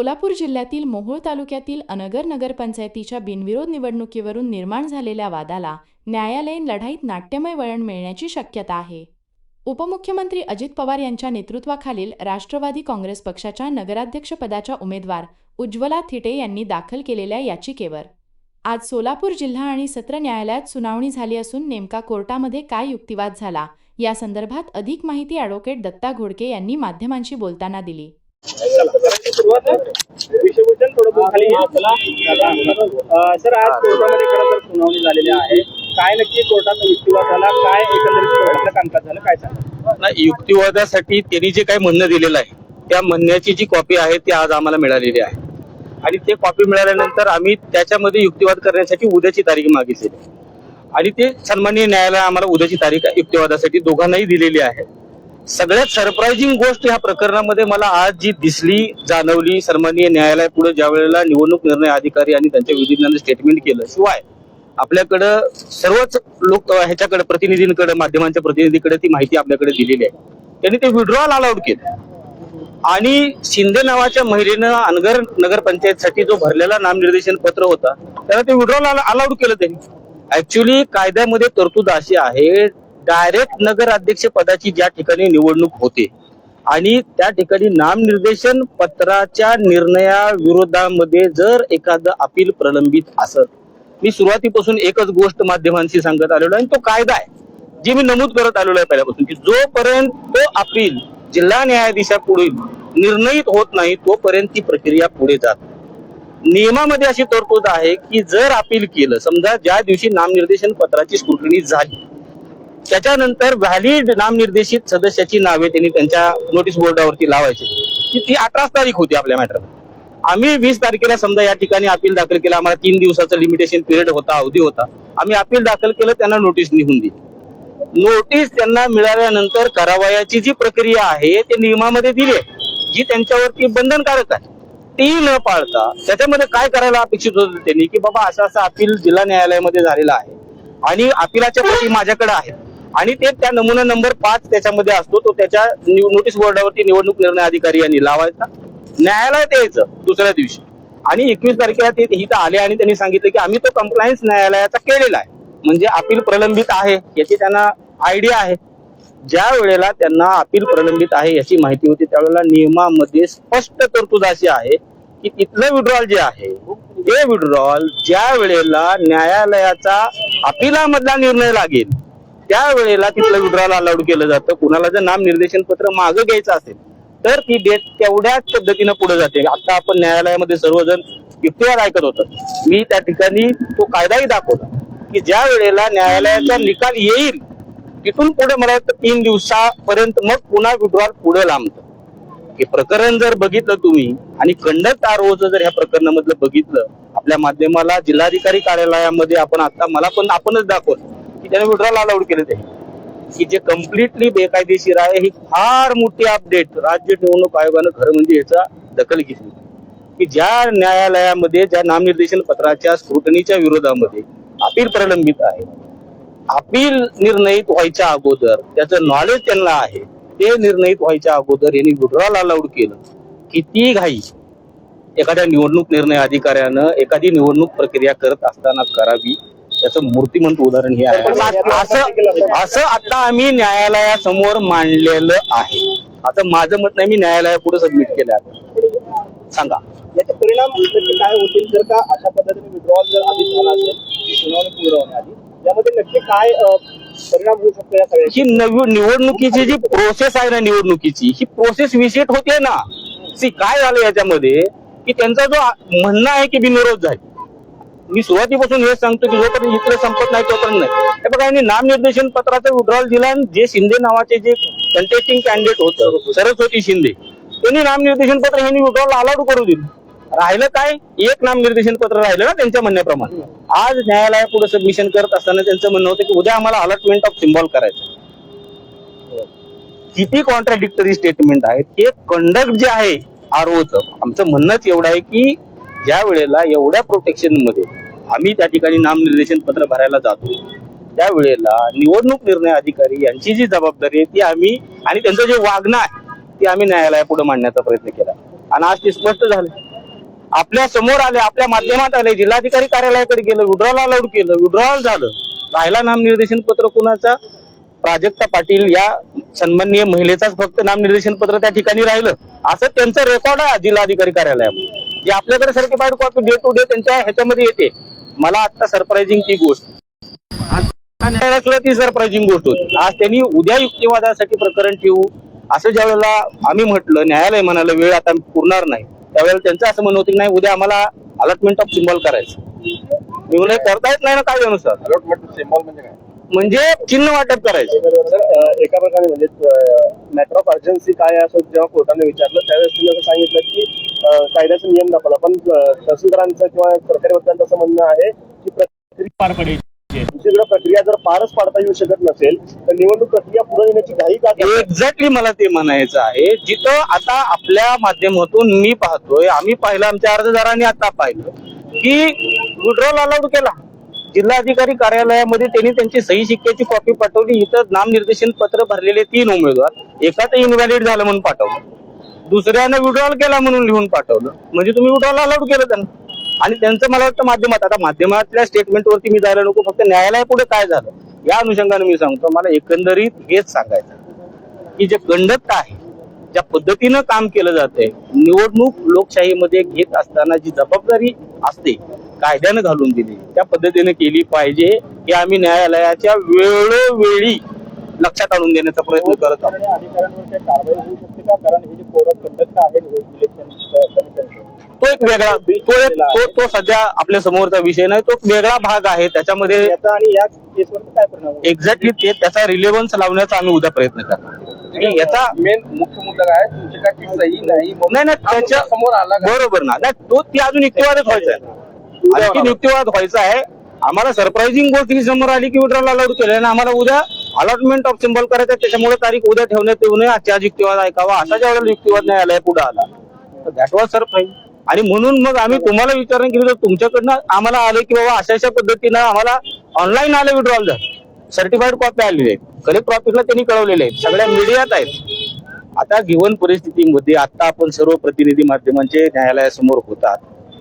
सोलापूर जिल्ह्यातील मोहोळ तालुक्यातील अनगर नगरपंचायतीच्या बिनविरोध निवडणुकीवरून निर्माण झालेल्या वादाला न्यायालयीन लढाईत नाट्यमय वळण मिळण्याची शक्यता आहे. उपमुख्यमंत्री अजित पवार यांच्या नेतृत्वाखालील राष्ट्रवादी काँग्रेस पक्षाच्या नगराध्यक्षपदाच्या उमेदवार उज्ज्वला थिटे यांनी दाखल केलेल्या याचिकेवर. आज सोलापूर जिल्हा आणि सत्र न्यायालयात सुनावणी झाली असून नेमका कोर्टामध्ये काय युक्तिवाद झाला या संदर्भात अधिक माहिती ॲडव्होकेट दत्ता घोडके यांनी माध्यमांशी बोलताना दिली. विश्वभूषण थोडं बोल खाली सर आज कोर्टामध्ये खरं तर सुनावणी झालेली आहे काय नक्की कोर्टाचा युक्तिवाद झाला काय एकंदरीत कोर्टाचं कामकाज झालं काय सांगा नाही युक्तिवादासाठी त्यांनी जे काही म्हणणं दिलेलं आहे त्या म्हणण्याची जी कॉपी आहे ती आज आम्हाला मिळालेली आहे. आणि ते कॉपी मिळाल्यानंतर आम्ही त्याच्यामध्ये युक्तिवाद करण्यासाठी उद्याची तारीख मागितली आणि ते सन्माननीय न्यायालय आम्हाला उद्याची तारीख युक्तिवादासाठी दोघांनाही दिलेली आहे. सगळ्यात सरप्रायझिंग गोष्ट ह्या प्रकरणामध्ये मला आज जी दिसली जाणवली सन्माननीय न्यायालय पुढे ज्या वेळेला निवडणूक निर्णय अधिकारी आणि त्यांच्या विधिज्ञानं स्टेटमेंट केलं शिवाय आपल्याकडं सर्वच लोक ह्याच्याकडे प्रतिनिधींकडे माध्यमांच्या प्रतिनिधीकडे ती माहिती आपल्याकडे दिलेली आहे. त्यांनी ते विड्रॉल अलाउड केलं. आणि शिंदे नावाच्या महिलेनं अनगर नगरपंचायतसाठी जो भरलेला नामनिर्देशन पत्र होता त्याला ते विड्रॉल अलाउड केलं त्यांनी. ऍक्च्युली कायद्यामध्ये तरतूद अशी आहे डायरेक्ट नगर अध्यक्ष पदाची ज्या ठिकाणी निवडणूक होते आणि त्या ठिकाणी नामनिर्देशन पत्राच्या निर्णयाविरोधामध्ये जर एखादं अपील प्रलंबित असत मी सुरुवातीपासून एकच गोष्ट माध्यमांशी सांगत आलेलो आहे आणि तो कायदा आहे जे मी नमूद करत आलेलो आहे पहिल्यापासून की जोपर्यंत तो अपील जिल्हा न्यायाधीशापुढे निर्णयित होत नाही तोपर्यंत ती प्रक्रिया पुढे जात नियमामध्ये अशी तरतूद आहे की जर अपील केलं समजा ज्या दिवशी नामनिर्देशन पत्राची स्क्रुटनी झाली त्याच्यानंतर व्हॅलिड नामनिर्देशित सदस्याची नावे त्यांनी त्यांच्या नोटीस बोर्डावरती लावायची. की ती अठराच तारीख होती आपल्या मॅटर आम्ही वीस तारखेला समजा या ठिकाणी अपील दाखल केलं आम्हाला तीन दिवसाचा लिमिटेशन पिरियड होता अवधी होता. आम्ही अपील दाखल केलं त्यांना नोटीस निघून दिली. नोटीस त्यांना मिळाल्यानंतर करावयाची जी प्रक्रिया आहे ते नियमामध्ये दिली आहे. जी त्यांच्यावरती बंधनकारक आहे. ती न पाळता त्याच्यामध्ये काय करायला अपेक्षित होतं त्यांनी? की बाबा असं असं अपील जिल्हा न्यायालयामध्ये झालेलं आहे. आणि अपिलाच्या प्रती माझ्याकडे आहेत आणि ते त्या नमुना नंबर पाच त्याच्यामध्ये असतो तो त्याच्या निव- नोटीस बोर्डावरती निवडणूक निर्णय अधिकारी यांनी लावायचा. न्यायालयात यायचं दुसऱ्या दिवशी. आणि एकवीस तारखेला ते इथं आले आणि त्यांनी सांगितलं की आम्ही तो कंप्लायन्स न्यायालयाचा केलेला आहे. म्हणजे अपील प्रलंबित आहे याची त्यांना आयडिया आहे. ज्या वेळेला त्यांना अपील प्रलंबित आहे याची माहिती होती त्यावेळेला नियमामध्ये स्पष्ट तरतूद अशी आहे की तिथलं विड्रॉल जे आहे ते विड्रॉल ज्या वेळेला न्यायालयाचा अपिलामधला निर्णय लागेल त्यावेळेला तिथलं विड्रॉल अलाउड केलं जातं. कुणाला जर नाम निर्देशन पत्र मागं घ्यायचं असेल तर ती डेट तेवढ्याच पद्धतीनं पुढे जाते. आता आपण न्यायालयामध्ये सर्वजण युक्तिवाद ऐकत होतं. मी त्या ठिकाणी तो कायदाही दाखवला की ज्या वेळेला न्यायालयाचा निकाल येईल तिथून पुढे मला वाटतं तीन दिवसापर्यंत मग पुन्हा विड्रॉल पुढे लांबतं. हे प्रकरण जर बघितलं तुम्ही आणि कंडक्ट आरोचं जर ह्या प्रकरणामधलं बघितलं आपल्या माध्यमाला जिल्हाधिकारी कार्यालयामध्ये आपण आता मला पण आपणच दाखवलं. त्याने विड्रॉल अलाउड केले ते. की जे कम्प्लिटली बेकायदेशीर आहे ही फार मोठी अपडेट राज्य निवडणूक आयोगानं खरं म्हणजे याचा दखल घेतली. की ज्या न्यायालयामध्ये ज्या नामनिर्देशन पत्राच्या स्क्रुटनीच्या विरोधामध्ये अपील प्रलंबित आहे अपील निर्णयित व्हायच्या अगोदर त्याचं नॉलेज त्यांना आहे ते निर्णयित व्हायच्या अगोदर यांनी विड्रॉल अलाउड केलं. किती घाई. एखाद्या निवडणूक निर्णय अधिकाऱ्यानं एखादी निवडणूक प्रक्रिया करत असताना करावी त्याचं मूर्तिमंत उदाहरण हे आहे. असं असं आता आम्ही न्यायालयासमोर मांडलेलं आहे. आता माझं मत नाही मी न्यायालयापुढे सबमिट केलं आहे. सांगा. याचे परिणाम नक्की काय होतील? जर का अशा पद्धतीने विड्रॉल जर आधी झाला असेल सुनावणी पूर्ण होण्याआधी यामध्ये नक्की काय परिणाम होऊ शकतो या सगळ्याची ही नवी निवडणुकीची जी प्रोसेस आहे ना निवडणुकीची ही प्रोसेस विषेट होते ना. सी काय झालं याच्यामध्ये? की त्यांचा जो म्हणणं आहे की बिनविरोध झाले मी सुरुवातीपासून हेच सांगतो की जोपर्यंत इकडे संपत नाही तोपर्यंत नाही. हे बघा यांनी नामनिर्देशन पत्राचा विड्रॉल दिला आणि जे शिंदे नावाचे जे कंटेस्टिंग कॅन्डिडेट होतं सरस्वती शिंदे त्यांनी नामनिर्देशन पत्र यांनी विड्रॉल अलाउड करू दिलं. राहिलं काय? एक नामनिर्देशन पत्र राहिलं ना त्यांच्या म्हणण्याप्रमाणे. आज न्यायालयापुढे सबमिशन करत असताना त्यांचं म्हणणं होतं की उद्या आम्हाला अलॉटमेंट ऑफ सिम्बॉल करायचं किती कॉन्ट्राडिक्टरी स्टेटमेंट आहे ते कंडक्ट जे आहे आरोचं आमचं म्हणणंच एवढं आहे की ज्या वेळेला एवढ्या प्रोटेक्शनमध्ये आम्ही त्या ठिकाणी नामनिर्देशन पत्र भरायला जातो. त्यावेळेला निवडणूक निर्णय अधिकारी यांची जी जबाबदारी आहे ती आम्ही आणि त्यांचं जे वागणं आहे ते आम्ही न्यायालयापुढे मांडण्याचा प्रयत्न केला. आणि आज ते स्पष्ट झालं. आपल्यासमोर आले आपल्या माध्यमात आले जिल्हाधिकारी कार्यालयाकडे गेलं विड्रॉल अलाउड केलं विड्रॉल झालं. राहिला नामनिर्देशन पत्र कुणाचा? प्राजक्ता पाटील या सन्माननीय महिलेचाच फक्त नामनिर्देशन पत्र त्या ठिकाणी राहिलं. असं त्यांचं रेकॉर्ड आहे जिल्हाधिकारी कार्यालयामध्ये. जे आपल्याकडे certified copy day to day त्यांच्या ह्याच्यामध्ये येते. मला आता सरप्राईझिंग ती गोष्ट. ती सरप्राईझिंग गोष्ट होती. आज त्यांनी उद्या युक्तिवादासाठी प्रकरण ठेवू. असं ज्या वेळेला आम्ही म्हटलं न्यायालय म्हणाला वेळ आता पुरणार नाही. त्यावेळेला त्यांचं असं म्हणणं होतं की नाही उद्या आम्हाला अलॉटमेंट ऑफ सिम्बॉल करायचं. मी म्हणलं करता येत नाही ना कायद्यानुसार. अलॉटमेंट सिम्बॉल म्हणजे काय? म्हणजे चिन्ह वाटप करायचं. सर. एका प्रकारे म्हणजे मॅटर ऑफ अर्जन्सी काय असं जेव्हा कोर्टाने विचारलं त्यावेळेस तुम्ही असं सांगितलं की कायद्याचा नियम दाखवला. पण तहसीलदारांचं किंवा सरकारी वकिलांचं असं म्हणणं आहे की प्रक्रिया पार पडेल दुसरीकडे प्रक्रिया जर पारच पाडता येऊ शकत नसेल तर निवडणूक प्रक्रिया पुढे येण्याची घाई का? एक्झॅक्टली मला ते म्हणायचं आहे जिथं आता आपल्या माध्यमातून मी पाहतोय आम्ही पाहिलं आमच्या अर्जदारांनी आता पाहिलं की विड्रॉल अलाउड केला. जिल्हाधिकारी कार्यालयामध्ये त्यांनी त्यांची सही शिक्क्याची कॉपी पाठवली. इथं नामनिर्देशन पत्र भरलेले तीन उमेदवार. एकाच इनव्हॅलिड झालं म्हणून पाठवलं. दुसऱ्यानं विड्रॉल केला म्हणून लिहून पाठवलं. म्हणजे तुम्ही विड्रॉल अलाउड केलं त्यांना. आणि त्यांचं मला वाटतं माध्यमात आता माध्यमातल्या स्टेटमेंटवरती मी जायला नको. फक्त न्यायालयापुढे काय झालं? या अनुषंगाने मी सांगतो मला एकंदरीत हेच सांगायचं की जे गंडत आहे ज्या पद्धतीनं काम केलं जातंय निवडणूक लोकशाहीमध्ये घेत असताना जी जबाबदारी असते कायद्यानं घालून दिली त्या पद्धतीने केली पाहिजे की आम्ही न्यायालयाच्या वेळोवेळी लक्षात आणून देण्याचा प्रयत्न करत आहोत हे तो एक वेगळा तो एक तो तो सध्या आपल्या समोरचा विषय नाही तो एक वेगळा भाग आहे त्याच्यामध्ये? एक्झॅक्टली ते त्याचा रिलेव्हन्स लावण्याचा आम्ही उद्या प्रयत्न करणार आणि याचा मेन मुख्य मुद्दा काय? तुमची काय नाही नाही हा त्याच्यासमोर आला? बरोबर ना तो ती अजून युक्तिवादच व्हायचा आहे आणखी युक्तिवाद व्हायचा आहे. आम्हाला सरप्राइझिंग गोष्ट ही समोर आली की विड्रॉल अलाउड केलं आणि आम्हाला उद्या अलॉटमेंट ऑफ सिम्बॉल करायचं आहे, त्याच्यामुळे तारीख उद्या ठेवण्यात येऊ नये. आजच्या आज युक्तिवाद ऐकावा. असा ज्या वेळेला युक्तिवाद न्यायालय पुढे आला. तर दॅट वॉज सरप्राईज आणि म्हणून मग आम्ही तुम्हाला विचारणा केली तर तुमच्याकडनं आम्हाला आलं की बाबा अशा अशा पद्धतीनं आम्हाला ऑनलाईन आलं विड्रॉल झालं सर्टिफाईड कॉपी आलेले आहेत. कलेक्टर ऑफिसला त्यांनी कळवलेले आहेत. सगळ्या मीडियात आहेत. आता गिवन परिस्थितीमध्ये आता आपण सर्व प्रतिनिधी माध्यमांचे न्यायालयासमोर होतात.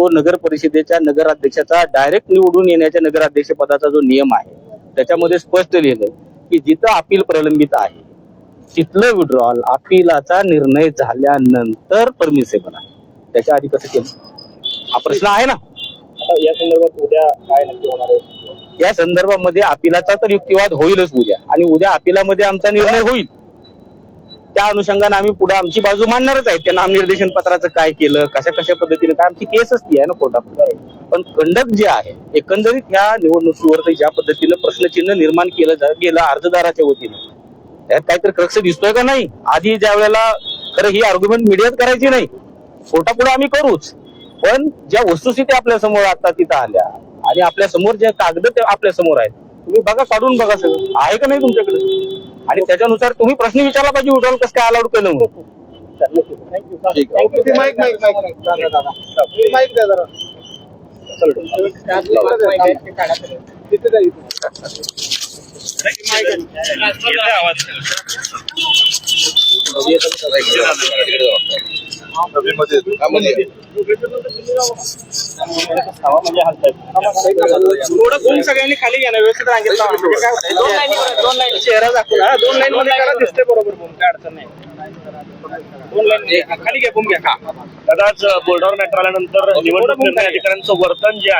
तो नगर परिषदेच्या नगराध्यक्षाचा डायरेक्ट निवडून येण्याच्या नगराध्यक्ष पदाचा जो नियम आहे त्याच्यामध्ये स्पष्ट लिहिलंय की जिथं अपील प्रलंबित आहे तिथलं विड्रॉल अपिलाचा निर्णय झाल्यानंतर परमिसेबल आहे. त्याच्या आधी कसं केलं? हा प्रश्न आहे ना? या संदर्भात उद्या काय नक्की होणार आहे? या संदर्भामध्ये अपिलाचा तर युक्तिवाद होईलच उद्या. आणि उद्या अपिलामध्ये आमचा निर्णय होईल. त्या अनुषंगाने आम्ही पुढे आमची बाजू मांडणारच आहे. त्या नामनिर्देशन पत्राचं काय केलं कशा कशा पद्धतीने काय आमची केसच ती आहे ना कोर्टापुढे पण कंडक्ट जे आहे एकंदरीत ह्या निवडणुकीवर ज्या पद्धतीनं प्रश्नचिन्ह निर्माण केलं गेलं अर्जदाराच्या वतीने त्यात काहीतरी क्रक्ष दिसतोय का नाही? आधी ज्या वेळेला खरं ही आर्ग्युमेंट मीडियात करायची नाही. कोर्टापुढे आम्ही करूच. पण ज्या वस्तुस्थिती आपल्यासमोर आता तिथं आल्या आणि आपल्यासमोर जे कागद आपल्यासमोर आहेत तुम्ही बघा काढून बघा सगळं. आहे का नाही तुमच्याकडे? आणि त्याच्यानुसार तुम्ही प्रश्न विचारला पाहिजे विड्रॉल कसं काय अलाउड केलं म्हणून. थँक्यू थोडं घुम सगळ्यांनी खाली घ्या ना व्यवस्थित रांगेत लावा. म्हणजे काय होतं, दोन लाईनी दोन लाईन चेहरा दाखवून हा, दोन लाईन मध्ये करा दिसते बरोबर घुम काय अडचण नाही. दोन लाईन खाली घ्या घुम घ्या कदाच बोर्डावर मॅटर आल्यानंतर निवडणूक निर्णय अधिकाऱ्यांचं वर्तन जे आहे